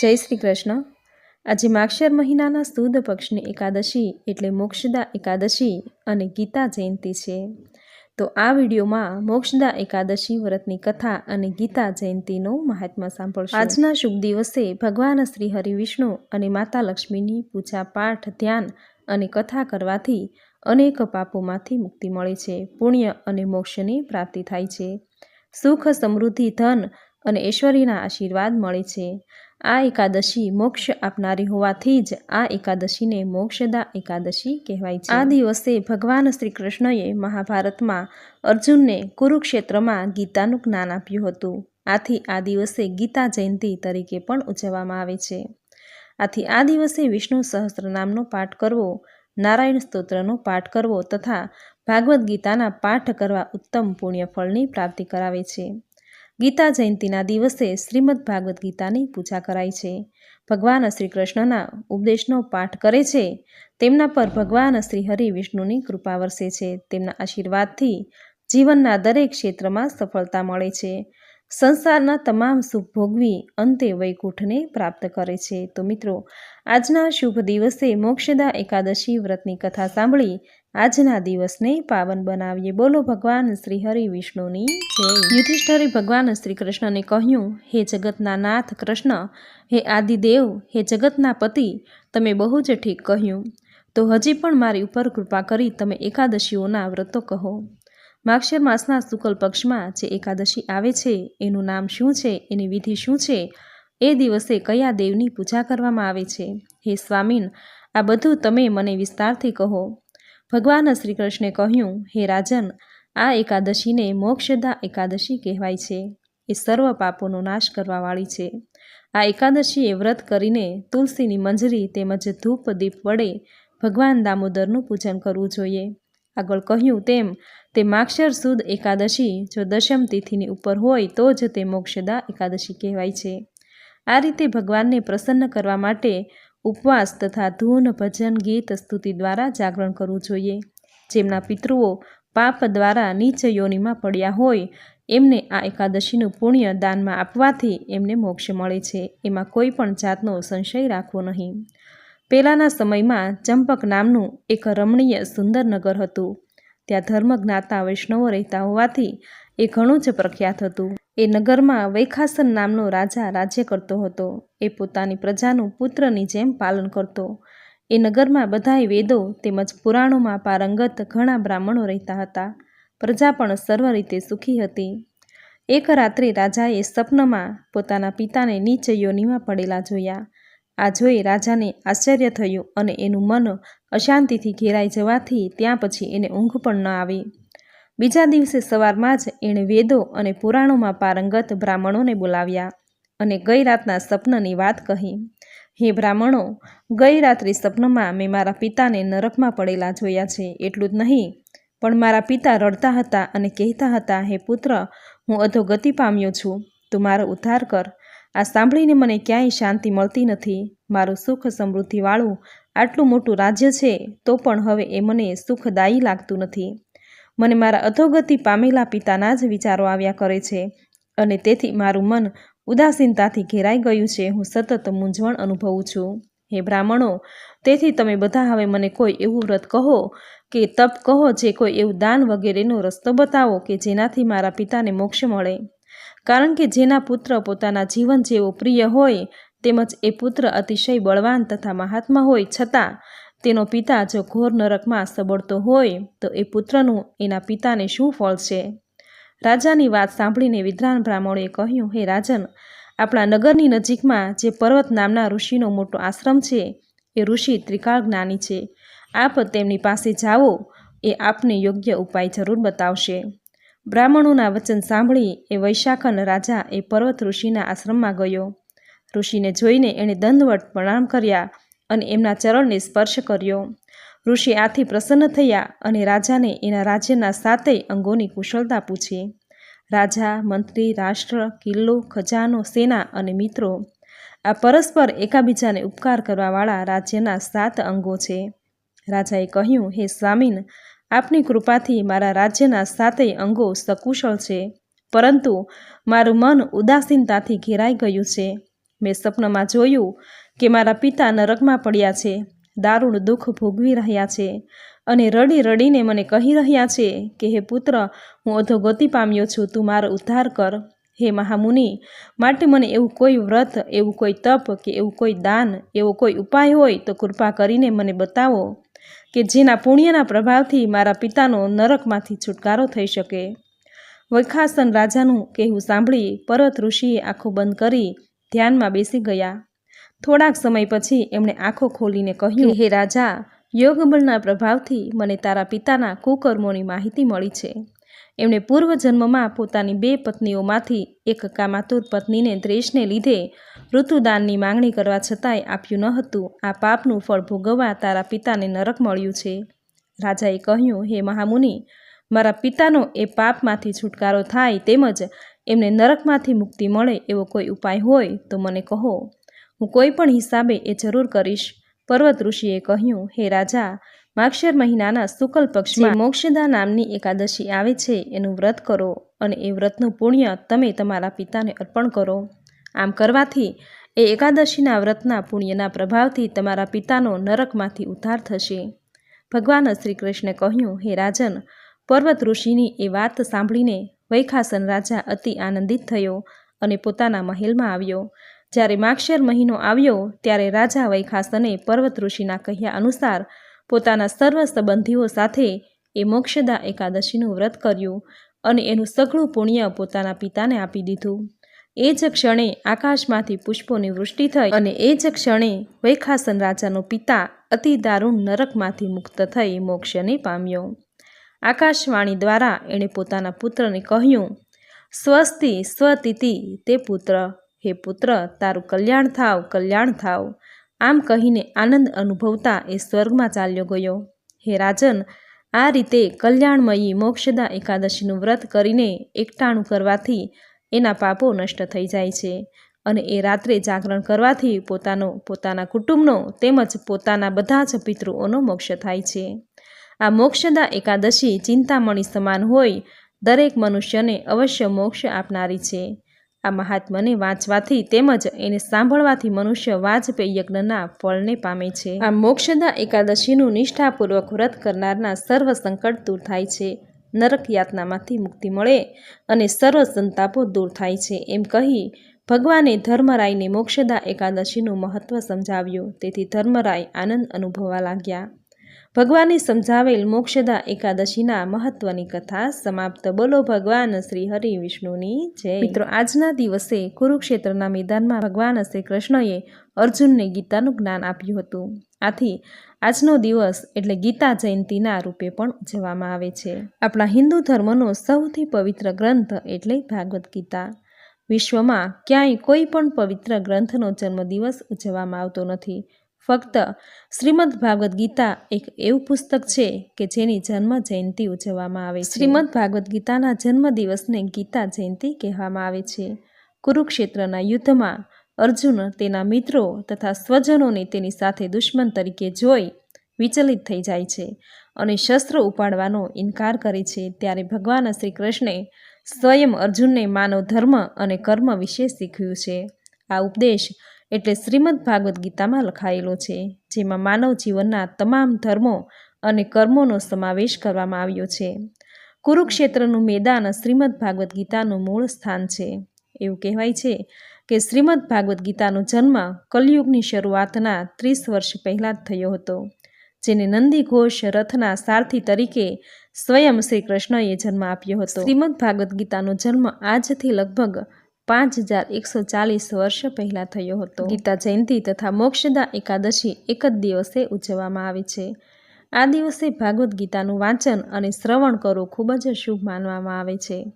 જય શ્રી કૃષ્ણ. આજે માક્ષર મહિનાના સુદ પક્ષની એકાદશી એટલે મોક્ષદા એકાદશી અને ગીતા જયંતિ છે. તો આ વિડીયોમાં મોક્ષદા એકાદશી વ્રતની કથા અને ગીતા જયંતિનો મહાત્મા સાંભળશો. આજના શુભ દિવસે ભગવાન શ્રી હરિ વિષ્ણુ અને માતા લક્ષ્મીની પૂજા પાઠ, ધ્યાન અને કથા કરવાથી અનેક પાપોમાંથી મુક્તિ મળે છે. પુણ્ય અને મોક્ષની પ્રાપ્તિ થાય છે. સુખ સમૃદ્ધિ, ધન અને ઐશ્વર્યના આશીર્વાદ મળે છે. આ એકાદશી મોક્ષ આપનારી હોવાથી જ આ એકાદશીને મોક્ષદા એકાદશી કહેવાય છે. આ દિવસે ભગવાન શ્રી કૃષ્ણએ મહાભારતમાં અર્જુનને કુરુક્ષેત્રમાં ગીતાનું જ્ઞાન આપ્યું હતું. આથી આ દિવસે ગીતા જયંતિ તરીકે પણ ઉજવવામાં આવે છે. આથી આ દિવસે વિષ્ણુ સહસ્ત્રનામનો પાઠ કરવો, નારાયણ સ્તોત્રનો પાઠ કરવો તથા ભાગવદ્ ગીતાના પાઠ કરવા ઉત્તમ પુણ્યફળની પ્રાપ્તિ કરાવે છે. ગીતા જયંતિના દિવસે શ્રીમદ ભાગવદ્ ગીતાની પૂજા કરાય છે. ભગવાન શ્રી કૃષ્ણના ઉપદેશનો પાઠ કરે છે. તેમના પર ભગવાન શ્રી હરિ વિષ્ણુની કૃપા વરસે છે. તેમના આશીર્વાદથી જીવનના દરેક ક્ષેત્રમાં સફળતા મળે છે. સંસારના તમામ સુખ ભોગવી અંતે વૈકુંઠને પ્રાપ્ત કરે છે. તો મિત્રો, આજના શુભ દિવસે મોક્ષદા એકાદશી વ્રતની કથા સાંભળી આજના દિવસને પાવન બનાવીએ. બોલો ભગવાન શ્રી હરિ વિષ્ણુની યુધિષ્ઠરે ભગવાન શ્રી કૃષ્ણને કહ્યું, હે જગતના નાથ કૃષ્ણ, હે આદિદેવ, હે જગતના પતિ, તમે બહુ જ ઠીક કહ્યું. તો હજી પણ મારી ઉપર કૃપા કરી તમે એકાદશીઓના વ્રતો કહો. માક્ષર માસના શુકલ પક્ષમાં જે એકાદશી આવે છે, એનું નામ શું છે, એની વિધિ શું છે, એ દિવસે કયા દેવની પૂજા કરવામાં આવે છે? હે સ્વામીન, આ બધું તમે મને વિસ્તારથી કહો. ભગવાન શ્રી કૃષ્ણે કહ્યું, હે રાજન, આ એકાદશીને મોક્ષદા એકાદશી કહેવાય છે. એ સર્વ પાપોનો નાશ કરવાવાળી છે. આ એકાદશીએ વ્રત કરીને તુલસીની મંજરી તેમજ ધૂપ દીપ વડે ભગવાન દામોદરનું પૂજન કરવું જોઈએ. આગળ કહ્યું તેમ, તે માક્ષર સુદ એકાદશી જો દશમ તિથિની ઉપર હોય તો જ તે મોક્ષદા એકાદશી કહેવાય છે. આ રીતે ભગવાનને પ્રસન્ન કરવા માટે ઉપવાસ તથા ધૂન, ભજન, ગીત, સ્તુતિ દ્વારા જાગરણ કરવું જોઈએ. જેમના પિતૃઓ પાપ દ્વારા નીચ યોનિમાં પડ્યા હોય, એમને આ એકાદશીનું પુણ્ય દાનમાં આપવાથી એમને મોક્ષ મળે છે. એમાં કોઈ પણ જાતનો સંશય રાખવો નહીં. પહેલાંના સમયમાં ચંપક નામનું એક રમણીય સુંદર નગર હતું. ત્યાં ધર્મ જ્ઞાતા વૈષ્ણવો રહેતા હોવાથી એ ઘણું જ પ્રખ્યાત હતું. એ નગરમાં વૈખાસન નામનો રાજા રાજ્ય કરતો હતો. એ પોતાની પ્રજાનું પુત્રની જેમ પાલન કરતો. એ નગરમાં બધાય વેદો તેમજ પુરાણોમાં પારંગત ઘણા બ્રાહ્મણો રહેતા હતા. પ્રજા પણ સર્વ રીતે સુખી હતી. એક રાત્રે રાજાએ સ્વપ્નમાં પોતાના પિતાને નીચ યોનિમાં પડેલા જોયા. આ જોઈ રાજાને આશ્ચર્ય થયું અને એનું મન અશાંતિથી ઘેરાઈ જવાથી ત્યાં પછી એને ઊંઘ પણ ન આવી. બીજા દિવસે સવારમાં જ એણે વેદો અને પુરાણોમાં પારંગત બ્રાહ્મણોને બોલાવ્યા અને ગઈ રાતના સપનની વાત કહી. હે બ્રાહ્મણો, ગઈ રાત્રે સપનમાં મેં મારા પિતાને નરકમાં પડેલા જોયા છે, એટલું જ નહીં, પણ મારા પિતા રડતા હતા અને કહેતા હતા, હે પુત્ર, હું અધોગતિ પામ્યો છું, તું મારો ઉદ્ધાર કર. આ સાંભળીને મને ક્યાંય શાંતિ મળતી નથી. મારું સુખ સમૃદ્ધિવાળું આટલું મોટું રાજ્ય છે, તો પણ હવે એ મને સુખદાયી લાગતું નથી. મને મારા અધોગતિ પામેલા પિતાના જ વિચારો આવ્યા કરે છે અને તેથી મારું મન ઉદાસીનતાથી ઘેરાઈ ગયું છે. હું સતત મૂંઝવણ અનુભવું છું. હે બ્રાહ્મણો, તેથી તમે બધા હવે મને કોઈ એવું વ્રત કહો કે તપ કહો જે કોઈ એવું દાન વગેરેનો રસ્તો બતાવો કે જેનાથી મારા પિતાને મોક્ષ મળે. કારણ કે જેના પુત્ર પોતાના જીવન જેવો પ્રિય હોય, તેમજ એ પુત્ર અતિશય બળવાન તથા મહાત્મા હોય છતાં તેનો પિતા જો ઘોર નરકમાં સબડતો હોય, તો એ પુત્રનું એના પિતાને શું ફળ છે? રાજાની વાત સાંભળીને વિદ્રાન બ્રાહ્મણોએ કહ્યું, હે રાજન, આપણા નગરની નજીકમાં જે પર્વત નામના ઋષિનો મોટો આશ્રમ છે, એ ઋષિ ત્રિકાળ જ્ઞાની છે. આપ તેમની પાસે જાઓ, એ આપને યોગ્ય ઉપાય જરૂર બતાવશે. બ્રાહ્મણોના વચન સાંભળી એ વૈશાખન રાજા એ પર્વત ઋષિના આશ્રમમાં ગયો. ઋષિને જોઈને એણે દંડવટ પ્રણામ કર્યા અને એમના ચરણને સ્પર્શ કર્યો. ઋષિ આથી પ્રસન્ન થયા અને રાજાને એના રાજ્યના સાતેય અંગોની કુશળતા પૂછી. રાજા, મંત્રી, રાષ્ટ્ર, કિલ્લો, ખજાનો, સેના અને મિત્રો, આ પરસ્પર એકાબીજાને ઉપકાર કરવાવાળા રાજ્યના સાત અંગો છે. રાજાએ કહ્યું, હે સ્વામીન, આપની કૃપાથી મારા રાજ્યના સાતેય અંગો સકુશળ છે. પરંતુ મારું મન ઉદાસીનતાથી ઘેરાઈ ગયું છે. મેં સપનમાં જોયું કે મારા પિતા નરકમાં પડ્યા છે, દારૂણ દુઃખ ભોગવી રહ્યા છે અને રડી રડીને મને કહી રહ્યા છે કે, હે પુત્ર, હું અધોગતિ પામ્યો છું, તું મારો ઉદ્ધાર કર. હે મહામુનિ, માટે મને એવું કોઈ વ્રત, એવું કોઈ તપ કે એવું કોઈ દાન, એવો કોઈ ઉપાય હોય તો કૃપા કરીને મને બતાવો કે જેના પુણ્યના પ્રભાવથી મારા પિતાનો નરકમાંથી છુટકારો થઈ શકે. વૈખાસન રાજાનું કહેવું સાંભળી પરત ઋષિએ આંખો બંધ કરી ધ્યાનમાં બેસી ગયા. થોડાક સમય પછી એમણે આંખો ખોલીને કહ્યું, હે રાજા, યોગબળના પ્રભાવથી મને તારા પિતાના કુકર્મોની માહિતી મળી છે. એમણે પૂર્વજન્મમાં પોતાની બે પત્નીઓમાંથી એક કામાતુર પત્નીને દ્રેષને લીધે ઋતુદાનની માંગણી કરવા છતાંય આપ્યું ન હતું. આ પાપનું ફળ ભોગવવા તારા પિતાને નરક મળ્યું છે. રાજાએ કહ્યું, હે મહામુનિ, મારા પિતાનો એ પાપમાંથી છુટકારો થાય તેમજ એમને નરકમાંથી મુક્તિ મળે એવો કોઈ ઉપાય હોય તો મને કહો. હું કોઈ પણ હિસાબે એ જરૂર કરીશ. પર્વત ઋષિએ કહ્યું હે રાજા માક્ષર મહિનાના શુકલ પક્ષમાં મોક્ષદા નામની એકાદશી આવે છે એનું વ્રત કરો અને એ વ્રતનું પુણ્ય તમે તમારા પિતાને અર્પણ કરો. આમ કરવાથી એ એકાદશીના વ્રતના પુણ્યના પ્રભાવથી તમારા પિતાનો નરકમાંથી ઉદ્ધાર થશે. ભગવાન શ્રી કૃષ્ણે કહ્યું હે રાજન પર્વત ઋષિની એ વાત સાંભળીને વૈખાસન રાજા અતિ આનંદિત થયો અને પોતાના મહેલમાં આવ્યો. જ્યારે માક્ષર મહિનો આવ્યો ત્યારે રાજા વૈખાસને પર્વત ઋષિના કહ્યા અનુસાર પોતાના સર્વ સંબંધીઓ સાથે એ મોક્ષદા એકાદશીનું વ્રત કર્યું અને એનું સઘળું પુણ્ય પોતાના પિતાને આપી દીધું. એ જ ક્ષણે આકાશમાંથી પુષ્પોની વૃષ્ટિ થઈ અને એ જ ક્ષણે વૈખાસન રાજાનો પિતા અતિ દારૂણ નરકમાંથી મુક્ત થઈ મોક્ષને પામ્યો. આકાશવાણી દ્વારા એણે પોતાના પુત્રને કહ્યું, સ્વસ્તિ સ્વતિતિ તે પુત્ર હે પુત્ર, તારું કલ્યાણ થાવ કલ્યાણ થાવ. આમ કહીને આનંદ અનુભવતા એ સ્વર્ગમાં ચાલ્યો ગયો. હે રાજન, આ રીતે કલ્યાણમયી મોક્ષદા એકાદશીનું વ્રત કરીને એકટાણું કરવાથી એના પાપો નષ્ટ થઈ જાય છે અને એ રાત્રે જાગરણ કરવાથી પોતાનો, પોતાના કુટુંબનો તેમજ પોતાના બધા જ પિતૃઓનો મોક્ષ થાય છે. આ મોક્ષદા એકાદશી ચિંતામણી સમાન હોય દરેક મનુષ્યને અવશ્ય મોક્ષ આપનારી છે. આ મહાત્માને વાંચવાથી તેમજ એને સાંભળવાથી મનુષ્ય વાજપેયી યજ્ઞના ફળને પામે છે. આ મોક્ષદા એકાદશીનું નિષ્ઠાપૂર્વક વ્રત કરનારના સર્વ સંકટ દૂર થાય છે. નરક યાતનામાંથી મુક્તિ મળે અને સર્વ સંતાપો દૂર થાય છે. એમ કહી ભગવાને ધર્મરાયને મોક્ષદા એકાદશીનું મહત્વ સમજાવ્યું. તેથી ધર્મરાય આનંદ અનુભવવા લાગ્યા. ભગવાને સમજાવેલ મોક્ષદા એકાદશીના મહત્વની કથા સમાપ્ત. બોલો ભગવાન શ્રી હરિ વિષ્ણુની જય. મિત્રો, આજના દિવસે કુરુક્ષેત્રના મેદાનમાં ભગવાન શ્રી કૃષ્ણએ અર્જુનને ગીતાનું જ્ઞાન આપ્યું હતું. આથી આજનો દિવસ એટલે ગીતા જયંતીના રૂપે પણ ઉજવવામાં આવે છે. આપણા હિન્દુ ધર્મનો સૌથી પવિત્ર ગ્રંથ એટલે ભાગવદ્ ગીતા. વિશ્વમાં ક્યાંય કોઈ પણ પવિત્ર ગ્રંથનો જન્મદિવસ ઉજવવામાં આવતો નથી. ફક્ત શ્રીમદ ભાગવદ્ ગીતા એક એવું પુસ્તક છે કે જેની જન્મ જયંતિ ઉજવવામાં આવે છે. શ્રીમદ ભાગવદ્ ગીતાના જન્મદિવસને ગીતા જયંતિ કહેવામાં આવે છે. કુરુક્ષેત્રના યુદ્ધમાં અર્જુન તેના મિત્રો તથા સ્વજનોને તેની સાથે દુશ્મન તરીકે જોઈ વિચલિત થઈ જાય છે અને શસ્ત્ર ઉપાડવાનો ઇનકાર કરે છે. ત્યારે ભગવાન શ્રી કૃષ્ણે સ્વયં અર્જુનને માનવ ધર્મ અને કર્મ વિશે શીખવ્યું છે. આ ઉપદેશ એટલે શ્રીમદ ભાગવદ્ ગીતામાં લખાયેલો છે, જેમાં માનવ જીવનના તમામ ધર્મો અને કર્મોનો સમાવેશ કરવામાં આવ્યો છે. કુરુક્ષેત્રનું મેદાન શ્રીમદ ભાગવદ્ ગીતાનું મૂળ સ્થાન છે. એવું કહેવાય છે કે શ્રીમદ ભાગવદ્ ગીતાનો જન્મ કલયુગની શરૂઆતના ત્રીસ વર્ષ પહેલાં જ થયો હતો, જેને નંદી ઘોષ રથના સારથી તરીકે સ્વયં શ્રી કૃષ્ણએ જન્મ આપ્યો હતો. શ્રીમદ ભાગવદ્ ગીતાનો જન્મ આજથી લગભગ પાંચ હજાર એકસો ચાલીસ વર્ષ પહેલાં થયો હતો. ગીતા જયંતિ તથા મોક્ષદા એકાદશી એક જ દિવસે ઉજવવામાં આવે છે. આ દિવસે ભાગવદ્ ગીતાનું વાંચન અને શ્રવણ કરવું ખૂબ જ શુભ માનવામાં આવે છે.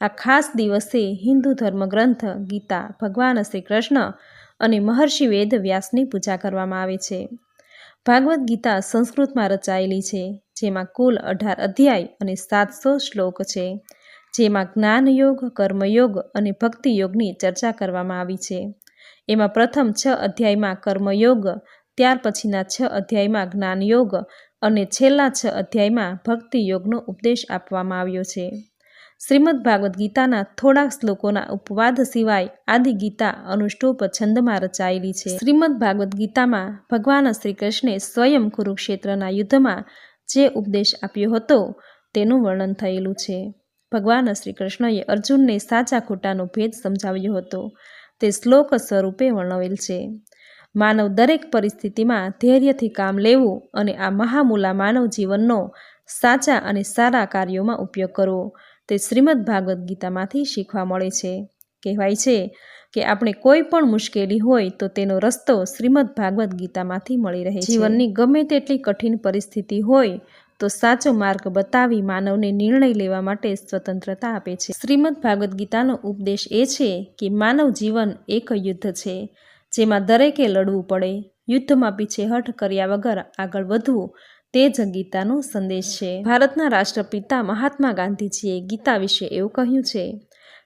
આ ખાસ દિવસે હિન્દુ ધર્મગ્રંથ ગીતા, ભગવાન શ્રી કૃષ્ણ અને મહર્ષિ વેદ વ્યાસની પૂજા કરવામાં આવે છે. ભાગવદ્ ગીતા સંસ્કૃતમાં રચાયેલી છે, જેમાં કુલ અઢાર અધ્યાય અને સાતસો શ્લોક છે. જેમાં જ્ઞાનયોગ, કર્મયોગ અને ભક્તિયોગની ચર્ચા કરવામાં આવી છે. એમાં પ્રથમ છ અધ્યાયમાં કર્મયોગ, ત્યાર પછીના છ અધ્યાયમાં જ્ઞાનયોગ અને છેલ્લા છ અધ્યાયમાં ભક્તિયોગનો ઉપદેશ આપવામાં આવ્યો છે. શ્રીમદ ભાગવદ્ ગીતાના થોડાક શ્લોકોના ઉપવાદ સિવાય આદિ ગીતા અનુષ્ટોપ છંદમાં રચાયેલી છે. શ્રીમદ ભાગવદ્ ગીતામાં ભગવાન શ્રી કૃષ્ણે સ્વયં કુરુક્ષેત્રના યુદ્ધમાં જે ઉપદેશ આપ્યો હતો, તેનું વર્ણન થયેલું છે. ભગવાન શ્રી કૃષ્ણએ અર્જુનને સાચા ખોટાનો ભેદ સમજાવ્યો હતો. તે શ્લોક સ્વરૂપે વર્ણવેલ છે. માનવ દરેક પરિસ્થિતિમાં ધૈર્યથી કામ લેવું અને આ મહામૂલા માનવ જીવનનો સાચા અને સારા કાર્યોમાં ઉપયોગ કરવો તે શ્રીમદ ભાગવદ્ ગીતામાંથી શીખવા મળે છે. કહેવાય છે કે આપણે કોઈ પણ મુશ્કેલી હોય તો તેનો રસ્તો શ્રીમદ ભાગવદ્ ગીતામાંથી મળી રહે જીવનની ગમે તેટલી કઠિન પરિસ્થિતિ હોય તો સાચો માર્ગ બતાવી માનવને નિર્ણય લેવા માટે સ્વતંત્રતા આપે છે. શ્રીમદ ભાગવદ્ ગીતાનો ઉપદેશ એ છે કે માનવ જીવન એક યુદ્ધ છે, જેમાં દરેકે લડવું પડે, યુદ્ધમાં પીછેહઠ કર્યા વગર આગળ વધવું તે જ ગીતાનો સંદેશ છે. ભારતના રાષ્ટ્રપિતા મહાત્મા ગાંધીજીએ ગીતા વિશે એવું કહ્યું છે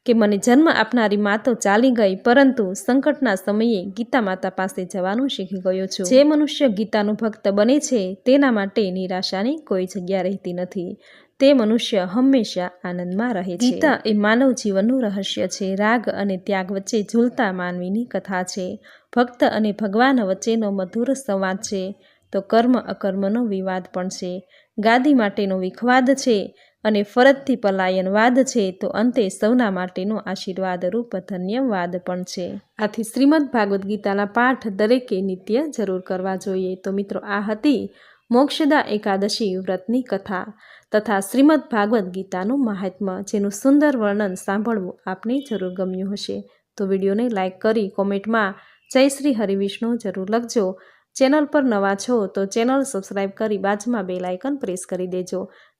કે મને જન્મ આપનારી મા તો ચાલી ગઈ, પરંતુ સંકટના સમયે ગીતા માતા પાસે જવાનું શીખી ગયો છું. જે મનુષ્ય ગીતાનું ભક્ત બને છે, તેના માટે નિરાશાની કોઈ જગ્યા રહેતી નથી. તે મનુષ્ય હંમેશા આનંદમાં રહે છે. ગીતા એ માનવ જીવનનું રહસ્ય છે. રાગ અને ત્યાગ વચ્ચે ઝૂલતા માનવીની કથા છે. ભક્ત અને ભગવાન વચ્ચેનો મધુર સંવાદ છે. તો કર્મ અકર્મનો વિવાદ પણ છે. ગાદી માટેનો વિખવાદ છે. અને ફરજથી પલાયનવાદ છે, તો અંતે સૌના માટેનો આશીર્વાદરૂપ ધન્યવાદ પણ છે. આથી શ્રીમદ ભાગવદ્ ગીતાના પાઠ દરેકે નિત્ય જરૂર કરવા જોઈએ. તો મિત્રો, આ હતી મોક્ષદા એકાદશી વ્રતની કથા તથા શ્રીમદ ભાગવદ્ ગીતાનું મહાત્મ્ય, જેનું સુંદર વર્ણન સાંભળવું આપને જરૂર ગમ્યું હશે. તો વિડીયોને લાઇક કરી કોમેન્ટમાં જય શ્રી હરિવિષ્ણુ જરૂર લખજો. ચેનલ પર નવા છો તો ચેનલ સબસ્ક્રાઈબ કરી બાજુમાં બે લાઇકન પ્રેસ કરી દેજો.